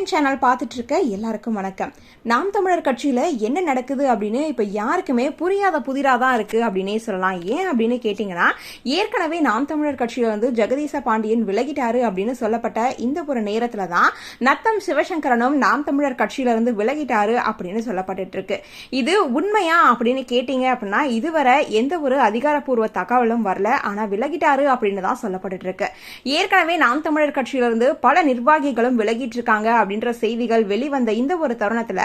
TN channel பார்த்துட்டு இருக்க எல்லாருக்கும் வணக்கம். நாம் தமிழர் கட்சியில் என்ன நடக்குது அப்படின்னு இப்போ யாருக்குமே புரியாத புதிராக தான் இருக்குது அப்படின்னே சொல்லலாம். ஏன் அப்படின்னு கேட்டிங்கன்னா ஏற்கனவே நாம் தமிழர் கட்சியில் வந்து ஜெகதீச பாண்டியன் விலகிட்டாரு அப்படின்னு சொல்லப்பட்ட இந்த ஒரு நேரத்தில் தான் நத்தம் சிவசங்கரனும் நாம் தமிழர் கட்சியிலிருந்து விலகிட்டாரு அப்படின்னு சொல்லப்பட்டு இருக்கு இது உண்மையா அப்படின்னு கேட்டிங்க அப்படின்னா இதுவரை எந்த ஒரு அதிகாரப்பூர்வ தகவலும் வரல. ஆனால் விலகிட்டாரு அப்படின்னு தான் சொல்லப்பட்டு இருக்கு ஏற்கனவே நாம் தமிழர் கட்சியிலிருந்து பல நிர்வாகிகளும் விலகிட்டு இருக்காங்க அப்படின்ற செய்திகள் வெளிவந்த இந்த ஒரு தருணத்துல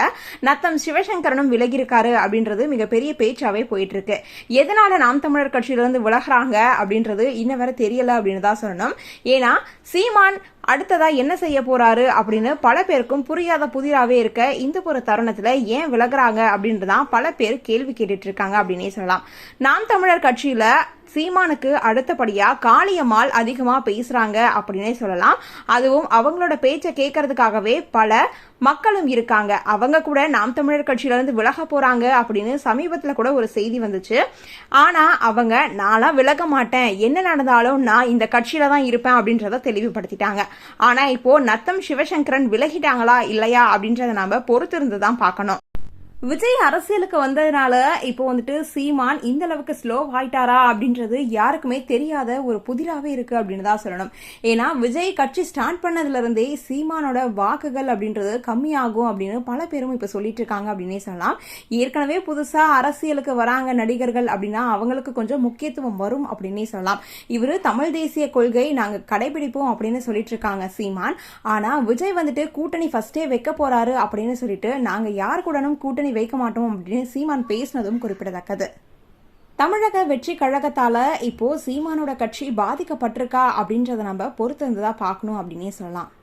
நத்தம் சிவசங்கரனும் விலகியிருக்காரு அப்படின்றது மிகப்பெரிய பேச்சாவே போயிட்டு இருக்கு எதனால நாம் தமிழர் கட்சியிலிருந்து விலகிறாங்க அப்படின்றது இன்ன வரை தெரியல அப்படின்னு தான் சொல்லணும். ஏன்னா சீமான் அடுத்ததா என்ன செய்ய போறாரு அப்படின்னு பல பேருக்கும் புரியாத புதிராகவே இருக்க இந்த ஒரு தருணத்துல ஏன் விலகுறாங்க அப்படின்றதான் பல பேர் கேள்வி கேட்டுட்டு இருக்காங்க அப்படின்னே சொல்லலாம். நாம் தமிழர் கட்சியில சீமானுக்கு அடுத்தபடியா காளியம்மாள் அதிகமா பேசுறாங்க அப்படின்னே சொல்லலாம். அதுவும் அவங்களோட பேச்சை கேட்கறதுக்காகவே பல மக்களும் இருக்காங்க. அவங்க கூட நாம் தமிழர் கட்சியிலேருந்து விலக போகிறாங்க அப்படின்னு சமீபத்தில் கூட ஒரு செய்தி வந்துச்சு. ஆனால் அவங்க நான்லாம் விலக மாட்டேன். என்ன நடந்தாலும் நான் இந்த கட்சியில் தான் இருப்பேன் அப்படின்றத தெளிவுபடுத்திட்டாங்க. ஆனால் இப்போது நத்தம் சிவசங்கரன் விலகிட்டாங்களா இல்லையா அப்படின்றத நாம் பொறுத்திருந்து தான் பார்க்கணும். விஜய் அரசியலுக்கு வந்ததுனால இப்போ வந்துட்டு சீமான் இந்த அளவுக்கு ஸ்லோ ஆயிட்டாரா அப்படின்றது யாருக்குமே தெரியாத ஒரு புதிராகவே இருக்கு அப்படின்னு தான் சொல்லணும். ஏன்னா விஜய் கட்சி ஸ்டார்ட் பண்ணதுல இருந்தே சீமானோட வாக்குகள் அப்படின்றது கம்மியாகும் அப்படின்னு பல பேரும் இப்போ சொல்லிட்டு இருக்காங்க அப்படின்னே சொல்லலாம். ஏற்கனவே புதுசா அரசியலுக்கு வராங்க நடிகர்கள் அப்படின்னா அவங்களுக்கு கொஞ்சம் முக்கியத்துவம் வரும் அப்படின்னே சொல்லலாம். இவரு தமிழ் தேசிய கொள்கை நாங்க கடைபிடிப்போம் அப்படின்னு சொல்லிட்டு இருக்காங்க சீமான். ஆனா விஜய் வந்துட்டு கூட்டணி ஃபர்ஸ்டே வைக்க போறாரு அப்படின்னு சொல்லிட்டு நாங்க யார் கூடனும் கூட்டணி கூட்டணி வைக்க மாட்டோம் அப்படின்னு சீமான் பேசினதும் குறிப்பிடத்தக்கது. தமிழக வெற்றி கழகத்தால இப்போ சீமானோட கட்சி பாதிக்கப்பட்டிருக்கா அப்படின்றத நம்ம பொறுத்திருந்து தான் பார்க்கணும் அப்படின்னே சொல்லலாம்.